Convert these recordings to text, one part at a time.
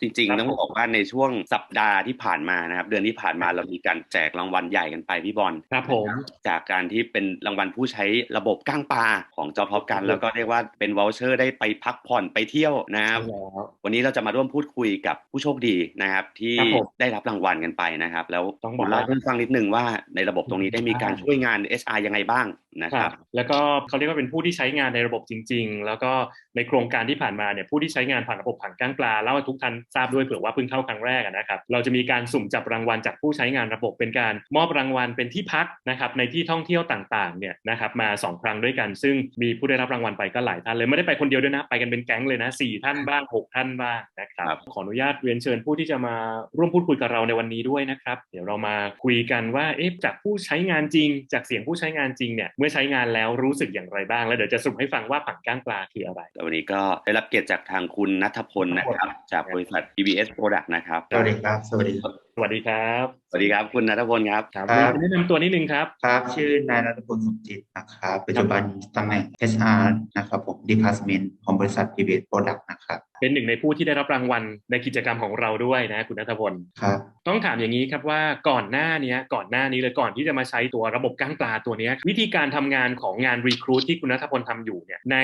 จริงครับๆต้องบอกว่าในช่วงสัปดาห์ที่ผ่านมานะครับ เดือนที่ผ่านมาเรามีการแจกรางวัลใหญ่กันไปพี่บอลครับผมจากการที่เป็นรางวัลผู้ใช้ระบบก้างปลาของจอพอกัน แล้วก็เรียกว่าเป็นวอลเชอร์ได้ไปพักผ่อนไปเที่ยวนะครับใช่แล้ววันนี้เราจะมาร่วมพูดคุยกับผู้โชคดีนะครับ ที่ครับผมได้รับรางวัลกันไปนะครับ แล้วต้องบอกคุณเล่าให้ฟังนิดนึงว่าในระบบตรงนี้ได้มีการอ่าช่วยงาน HR ยังไงบ้างนะคครัรับบแล้วก็เขาเรียกว่าเป็นผู้ที่ใช้งานในระบบจริง ๆ แล้วก็ในโครงการที่ผ่านมาเนี่ยผู้ที่ใช้งานผ่านระบบผังก้างปลาเล่าให้ทุกท่านทราบด้วยเผื่อว่าเพิ่งเข้าครั้งแรกอะนะครับ เราจะมีการสุ่มจับรางวัลจากผู้ใช้งานระบบเป็นการมอบรางวัลเป็นที่พักนะครับในที่ท่องเที่ยวต่างๆเนี่ยนะครับมาสองครั้งด้วยกัน ซึ่งมีผู้ได้รับรางวัลไปก็หลายท่านเลยไม่ได้ไปคนเดียวด้วยนะไปกันเป็นแก๊งเลยนะสี่ท่านบ้างหกท่านบ้างนะครับครับขออนุญาตเรียนเชิญผู้ที่จะมาร่วมพูดคุยกับเราในวันนี้ด้วยนะครับเดี๋ยวเรามาคุยกันว่าเอ๊ะจากผู้ใช้งานจริง จากเสียงผู้ใช้งานจริงเนี่ยเมื่อใช้งานแล้วรู้สึกอย่างไรบ้าง แล้วเดี๋ยวจะสรุปให้ฟังว่าผังก้างปลาคืออะไรแต่วันนี้ก็ได้รับเกียรติจากทางคุณนัทพลนะครับจากบริษัท BBS Product นะครับ สวัสดีครับ สวัสดีครับ วัสดีครับ สวัสดีครับ คุณนัทพลครับครับครับแนะนำตัวนิดนึงครับ ครับ ชื่อนายรัตพลสมจิตนะครับ ปัจจุบันตำแหน่ง HR นะครับผม Department ของบริษัท PBS Product นะครับ เป็นหนึ่งในผู้ที่ได้รับรางวัลในกิจกรรมของเราด้วยนะคุณนัทพล ครับ ต้องถามอย่างนี้ครับว่าก่อนหน้านี้ก่อนหน้านี้เลยก่อนที่จะมาใช้ตัวระบบก้างปลาตัวเนี้ยวิธีการทำงานของงานรีครู t ที่คุณนัทพลทำอยู่เนี่ยใน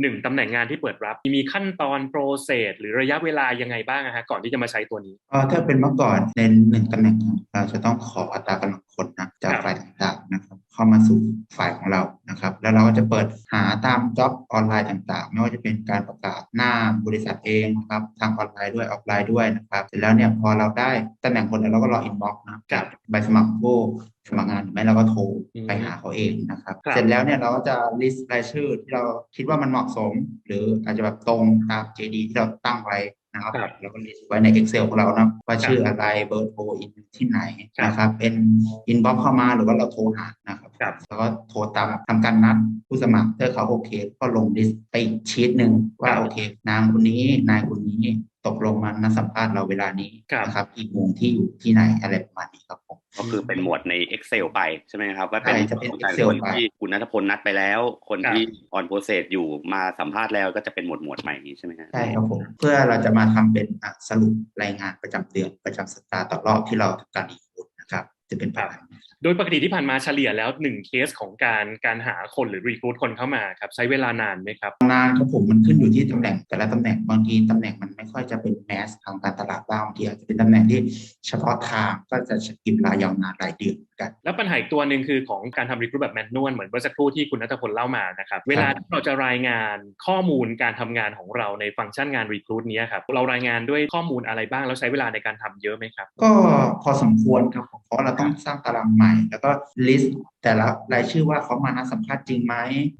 หนึ่งตำแหน่งงานที่เปิดรับ มีขั้นตอนโปรเซสหรือระยะเวลายังไงบ้างอะฮะก่อนที่จะมาใช้ตัวนี้เอ่อถ้าเป็นเมื่อก่อนในหนึ่งตำแหน่งเราจะต้องขออัตรากำลังคนนะจากครับฝ่ายต่างๆนะครับเข้ามาสู่ฝ่ายของเรานะครับ แล้วเราก็จะเปิดหาตามจ็อบออนไลน์ต่างๆ ไม่ว่าจะเป็นการประกาศหน้าบริษัทเองนะครับทางออนไลน์ด้วยออฟไลน์ด้วยนะครับเสร็จแล้วเนี่ยพอเราได้ตำแหน่งคนแล้วเราก็รออินบ็อกซ์นะครับใบสมัครผู้สมัครงานหรือไม่เราก็โทรอืมไปหาเขาเองนะครับครับ เสร็จแล้วเนี่ยเราก็จะ list รายชื่อที่เราคิดว่ามันเหมาะสม หรืออาจจะแบบตรงตาม JD ที่เราตั้งไว้ นะครับครับแล้วก็ list ไว้ใน Excel ของเรานะว่าชื่ออะไรเบอร์โทรอินที่ไหนครับนะครับเป็น inbox เข้ามาหรือว่าเราโทรหานะครับครับแล้วก็โทรตามทำการนัดผู้สมัครถ้าเขาโอเค ก็ลง list ไปอีกชีตหนึ่งว่าครับโอเค นางคนนี้นายคนนี้ตกลงมานัดสัมภาษณ์เราเวลานี้ครับนะครับกี่โมงที่อยู่ที่ไหนอะไรประมาณนี้ครับผม ก็คือเป็นหมวดใน Excel ไปใช่ไหมครับ ว่าเป็นใช่จะเป็นของแต่ละ Excel คนไปที่คุณนัทพลนัดไปแล้ว คนครับที่ออนโปรเซสอยู่มาสัมภาษณ์แล้วก็จะเป็นหมวดหมวดใหม่นี้ใช่ไหมครับใช่ครับผมเพื่อเราจะมาทำเป็นอะสรุปรายงานประจำเดือนประจำสัปดาห์ต่อรอบที่เราทำการรีคูดนะครับ จะเป็นประมาณนี้โดยปกติที่ผ่านมาเฉลี่ยแล้วหนึ่งเคสของการการหาคนหรือรีครู t คนเข้ามาครับใช้เวลานานไหมครับ นานครับผมมันขึ้นอยู่ที่ตำแหน่งแต่ละตำแหน่งบางทีตำแหน่งมันไม่ค่อยจะเป็นแมสทางการตลาดบ้างบางทีอาจจะเป็นตำแหน่งที่เฉพาะทางก็จะกินเวลายาวนานหลายเดือนเหมือนกัน แล้วปัญหาอีกตัวหนึ่งคือของการทำรีครู t แบบแมนนวลเหมือนเมื่อสักครู่ที่คุณนัทพลเล่ามานะครับเวลาที่เราจะรายงานข้อมูลการทำงานของเราในฟังก์ชันงานรีครู t นี้ยครับเรารายงานด้วยข้อมูลอะไรบ้างแล้วใช้เวลาในการทำเยอะไหมครับก็พอสมควรครับผมเพราะเราต้องสร้างตารางใหม่ แล้วก็ลิสต์ แต่ละรายชื่อว่าเขามานัดสัมภาษณ์จริงไหม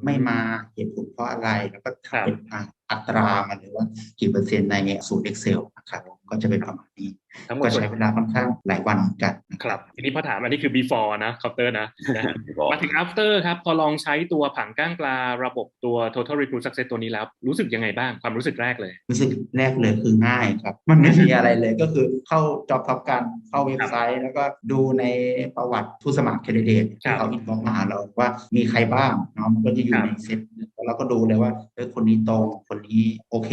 ไม่มาเหตุผลเพราะอะไร แล้วก็ทำเป็นอะอัตรามาเลยว่ากี่เปอร์เซ็นต์ในสูตร Excel นะครับก็จะเป็นประมาณนี้ทั้งหมดก็ใช้เวลาค่อนข้างหลายวันเหมือนกันนะครับ ทีนี้พอถามอันนี้คือ before นะเคาน์เตอร์นะนะฮะบอกมาถึง after ครับ พอลองใช้ตัวผังก้างปลาระบบตัว total recruit success ตัวนี้แล้ว รู้สึกยังไงบ้างความรู้สึกแรกเลย รู้สึกแรกเลยคือง่ายครับ มันไม่มีอะไรเลยก็คือเข้าจอบทับกันเข้าเว็บไซต์ แล้วก็ดูในประวัติผู้สมัครแคนดิเดตครัที่บเขาอินบ็อกซ์มาหาเราว่ามีใครบ้างเนาะมันก็จะอยู่ครับในเซตแล้วเราก็ดูเลยว่าเออคนนี้ตรงคนนี้โอเค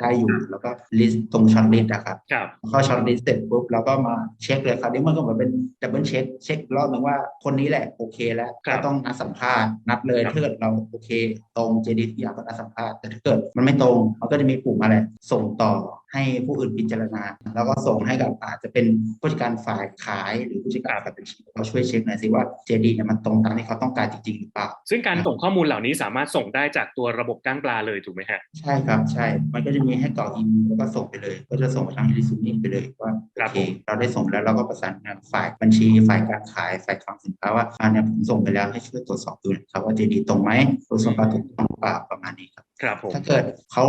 ได้อยู่แล้วก็ลิสต์ตรงช็อตลิสต์นะครับครับเข้าช็อตลิสต์เสร็จปุ๊บเราก็มาเช็คเลยคราวนี้มันก็เหมือนเป็นดับเบิลเช็คเช็ครอบหนึ่งว่าคนนี้แหละโอเคแล้วครับก็ต้องนัดสัมภาษณ์นัดเลยครับถ้าเกิดเราโอเค ตรงเจดีทุกอย่างก็นัดสัมภาษณ์แต่ถ้าเกิดมันไม่ตรงมันก็จะมีปุ่มอะไรส่งต่อให้ผู้อื่นพิจารณา แล้วก็ส่งให้กับอาจจะเป็นผู้จัดการฝ่ายขายหรือผู้จัดการฝ่ายบัญชีเราช่วยเช็คหน่อยสิว่าเจดีเนี่ยมันตรงตามที่เขาต้องการจริงๆหรือเปล่า ซึ่งการส่งข้อมูลเหล่านี้สามารถส่งได้จากตัวระบบก้างปลาเลยถูกไหมฮะใช่ครับใช่ มันก็จะมีให้กรอกอีเมลแล้วก็ส่งไปเลย ก็จะส่งไปทางรีซูมิ่ไปเลยว่าครัโอบเคผมเราได้ส่งแล้วเราก็ประสานงานฝ่ายบัญชี ฝ่ายการขายฝ่ายคลังสินค้าว่าอันนี้ผมส่งไปแล้วให้ช่วยตรวจสอบดูนะครับว่าเจดีตรงไหมตรวจสอบว่าถูกต้องหรือเปล่าประมาณนี้ครับครับผมถ้าเกิดเขา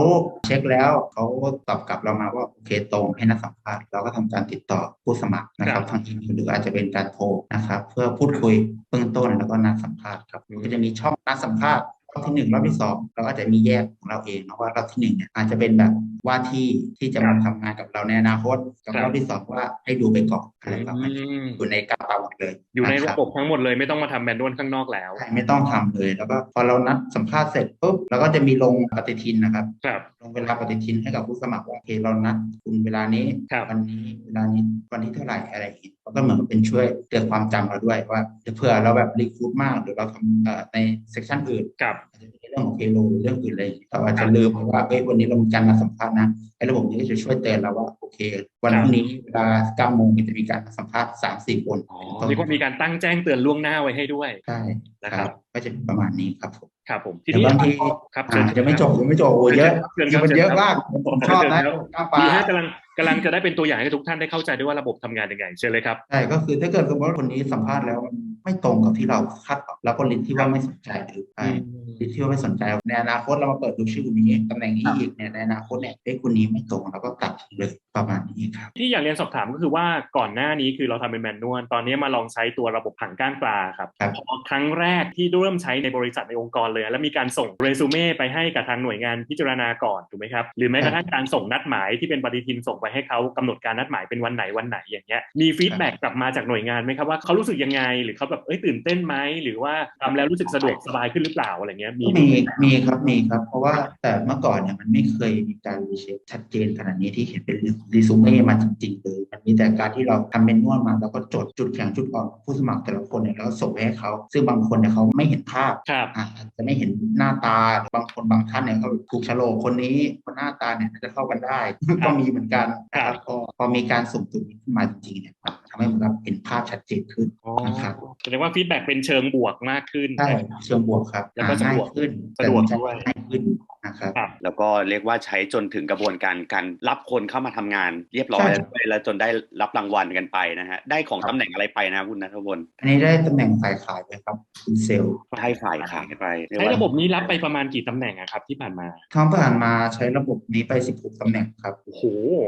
เช็คแล้วเขาตอบกลับเรามาว่าโอเคตรงให้นัดสัมภาษณ์เราก็ทำการติดต่อผู้สมัครนะครับทางอีเมลหรืออาจจะเป็นการโทรนะครับ เพื่อพูดคุยเบื้องต้นแล้วก็นัดสัมภาษณ์ครับก็จะมีช่องนัดสัมภาษณ์ รอบที่หนึ่งรอบที่สองเราอาจจะมีแยกของเราเองนะว่ารอบที่หนึ่งเนี่ยอาจจะเป็นแบบว่าที่ที่จะมาทำงานกับเราในอนาคตกับครับรอบที่สองว่าให้ดูไปก่อนอะไรประมาณนี้อืมอยู่ในกระเป๋าหมดเลย อยู่ในคระบบทั้งหมดเลยไม่ต้องมาทำแมนนวลข้างนอกแล้วใช่ไม่ต้องทำเลยแล้วก็พอเรานัดสัมภาษณ์เสร็จปุ๊บเราก็จะมีลงปฏิทินนะครับครับลงเวลาปฏิทินให้กับผู้สมัครว่าโอเคเรานัดคุณเวลานี้ครับวันนี้เวลานี้วันที่เท่าไหร่อะไรอย่างงี้ก็เหมือนกับเป็นช่วยเตือนความจำเราด้วยว่าเผื่อเราแบบรีคูดมากหรือเราทำเอ่อในเซสชันอื่นครับอาจจะเป็นเรื่องของเพโลหรือเรื่องอื่นเลยเราอาจจะลืมว่าเอ้ยวันนี้เรามีการมาสัมภาษณ์นะไอ้ระบบนี้ก็จะช่วยเตือนเราว่าโอเค วันพรุ่งนี้เวลาเก้าโมงจะมีการสัมภาษณ์สามสี่คนอ๋อเรียกว่ามีการตั้งแจ้งเตือนล่วงหน้าไว้ให้ด้วยใช่นะครับก็จะประมาณนี้ครับผมครับผมทีแต่นี้บางทีครับอ่ายังไม่จบยังไม่จบโอ้เยอะเชิญคคืรัอบมันเยอะมากผมชอบนะเชิญครับกล้าปลาดีฮะกำลัง กำลังจะได้เป็นตัวอย่างให้ทุกท่านได้เข้าใจด้วยว่าระบบทำงานยังไงเชิญเลยครับใช่ก็คือถ้าเกิดสมมติว่าคนนี้สัมภาษณ์แล้วไม่ตรงกับที่เราคาดหวังแล้วก็ลิ้นที่ว่าไม่สนใจหรือ ที่ว่าไม่สนใจในอนาคตเรามาเปิดดูชื่อคนนี้ตำแหน่งนี้อีกเนี่ยในอนาคตเนี่ยเอ้ยคนนี้ไม่ตรงเราก็ตัดทิ้งเลยประมาณนี้ครับที่อยากเรียนสอบถามก็คือว่าก่อนหน้านี้คือเราทำเป็นแมนนวลตอนนี้มาลองใช้ตัวระบบผังก้านปลาครับครับพอครั้งแรกที่เริ่มใช้ในบริษัทในองค์กรเลย แล้วมีการส่งเรซูเม่ไปให้กับทางหน่วยงานพิจารณาก่อนถูกไหมครับหรือแม้กระทั่งการส่งนัดหมายที่เป็นปฏิทินส่งไปให้เขากำหนดการนัดหมายเป็นวันไหนวันไหนอย่างเงี้ยมีฟีดแบ็กกลับมาจากหน่วยงานไหมครับว่าเขารู้สึกยังไงหรือเขาแบบเอ้ยตื่นเต้นไหมหรือว่าทำแล้วรู้สึกสะดวกสบายขึ้นหรือเปล่าอะไรเงี้ยมีมีมีครับมีครับ เพราะว่าแต่เมื่อก่อนเนี่ยมันไม่เคยมีการรีเช็คชัดเจนขนาดนี้ที่เห็นเป็นรีซูเม่มาจริงๆเลยมันมีแต่การที่เราทำเมนนวลมาแล้วก็จดจุดแข็งจุดอ่อนของผู้สมัครแต่ละคนเนี่ยแล้วส่งไปให้เขา ซึ่งบางคนเนี่ยเขาไม่เห็นภาพครับอาจจะไม่เห็นหน้าตาบางคนบางท่านเนี่ยเขาถูกชะโลงคนนี้คนหน้าตาเนี่ยน่าจะเข้ากันได้ก็มีเหมือนกันนะครับพอพอมีการสุ่มตรงนี้ขึ้นมาจริงๆเนี่ยครับทำ ให้เหมือนกับเห็นภาพชัดเจนขึ้นอ๋อนะครับแสดงว่าฟีดแบ็กเป็นเชิงบวกมากขึ้นใช่เชิงบวกครับแล้วก็หาง่ายสะดวกขึ้นสะดวกแต่ด้วยง่ายขึ้นนะครับครับแล้วก็เรียกว่าใช้จนถึงกระบวนการการรับคนเข้ามาทำงาน เรียบร้อยใช่แล้วแล้วจนได้รับรางวัลกันไปนะฮะได้ของครับตำแหน่งอะไรไปนะคุณนัทพลอันนี้ได้ตำแหน่งฝ่ายขายไปครับคุณเซลล์ได้ฝ่ายขายไปเรียกใช้ว่าระบบนี้รับไปประมาณกี่ตำแหน่งอะครับ ที่ผ่านมาท้องผ่านมาใช้ระบบนี้ไป 16ตำแหน่งครับโอ้โห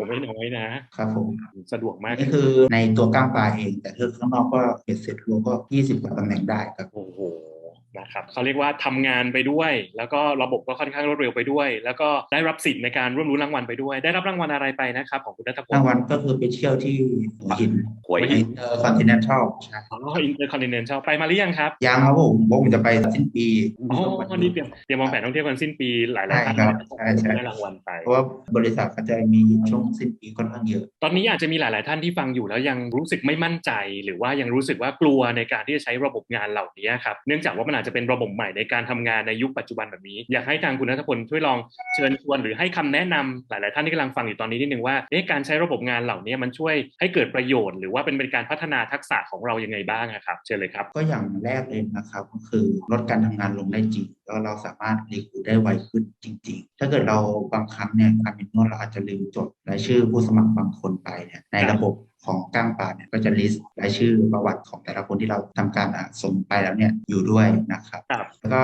ไม่น้อยนะครับผมสะดวกมากนี่คือในตัวก้างปลาเอง แต่เธอข้างนอกก็เบ็ดเสร็จรวมก็ 20 กว่าตำแหน่งได้ครับ โอ้โห นะครับเขาเรียกว่าทำงานไปด้วย แล้วก็ระบบก็ค่อนข้างรวดเร็วไปด้วย แล้วก็ได้รับสิทธิ์ในการร่วมรุ้นรางวัลไปด้วย ได้รับรางวัลอะไรไปนะครับของคุณนัทพลรางวัลก็คือไปเที่ยวที่หัวหินหวยหัวหิอินเตอร์คอนติเนนทัลใช่อ๋ออินเตอร์คอนติเนนทัลไปมาหรือยังครับยังครับผมผมจะไปสิ้นปีอ๋อนี่เตรียมเตรียมวางแผนท่องเที่ยวกันสิ้นปีหลายๆท่านใช่ครับนะครับใช่ใช่ได้รางวัลไปเพราะว่าบริษัทเขาจะมีช่วงสิ้นปีค่อนข้างเยอะ ตอนนี้อาจจะมีหลาย ๆ ท่านที่ฟังอยู่แล้วยังรู้สึกไม่มั่นใจ หรือว่ายังรู้สึกว่ากลัวในการที่จะใช้ระบบงานเหล่านี้ครับเนื่องจากว่ามันอาจจะเป็นระบบใหม่ในการทำงานในยุคปัจจุบันแบบนี้ อยากให้ทางคุณนัทพลช่วยลองเชิญชวนหรือให้คำแนะนำหลาย ๆ ท่านที่กำลังฟังอยู่ตอนนี้นิดนึงว่าการใช้ระบบงานเหล่านี้มันช่วยให้เกิดประโยชน์หรือว่าเป็นเป็นการพัฒนาทักษะของเรายังไงบ้างครับ เชิญเลยครับ ก็อย่างแรกเลยนะครับก็คือลดการทำงานลงได้จริงแล้วเราสามารถรีคูได้ไวขึ้นจริง ๆ ถ้าเกิดเราบางครั้งเนี่ยการเป็นนวดเราอาจจะลืมจดรายชื่อผู้สมัครบางคนไปเนี่ยในระบบ ของก้างปลาเนี่ยก็จะลิสต์รายชื่อประวัติของแต่ละคนที่เราทำการอะส่งไปแล้วเนี่ยอยู่ด้วยนะครับครับแล้วก็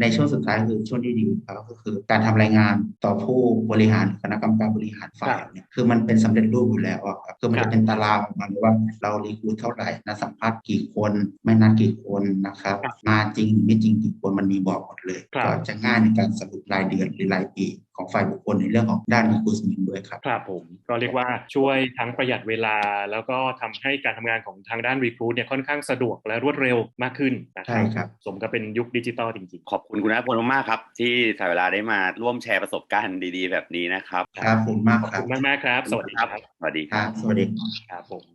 ในช่วงสุดท้ายคือช่วงที่ดีครับก็คือการทำรายงานต่อผู้บริหารคณะกรรมการบริหารฝ่ายเนี่ยคือมันเป็นสำเร็จรูปอยู่แล้วอะครับคือมันครัจะบเป็นตารางออกมาเลยว่าเรารีคูดเท่าไหร่นะสัมภาษณ์กี่คนไม่นัดกี่คนนะครับครับมาจริงหรือไม่จริงกี่คนมันมีบอกหมดเลยครับก็จะง่ายในการสรุปรายเดือนหรือรายปี ของฝ่ายบุคคลในเรื่องของด้าน recruitment ด้วยครับครับผมก็เรียกว่าช่วยทั้งประหยัดเวลา แล้วก็ทำให้การทำงานของทางด้านรี u ู t เนี่ยค่อนข้างสะดวกและรวดเร็วมากขึ้นนะคใช่รับครับสมกับเป็นยุคดิจิตอลจริงขอบคุณคุณนัทพลมากๆครับ ที่สายเวลาได้มาร่วมแชร์ประสบการณ์ดีๆ แบบนี้นะครับครับผมมากๆขอบครับคุณมากๆครับ สวัสดีครับ สวัสดีคครัรับบสวัสดีครับผม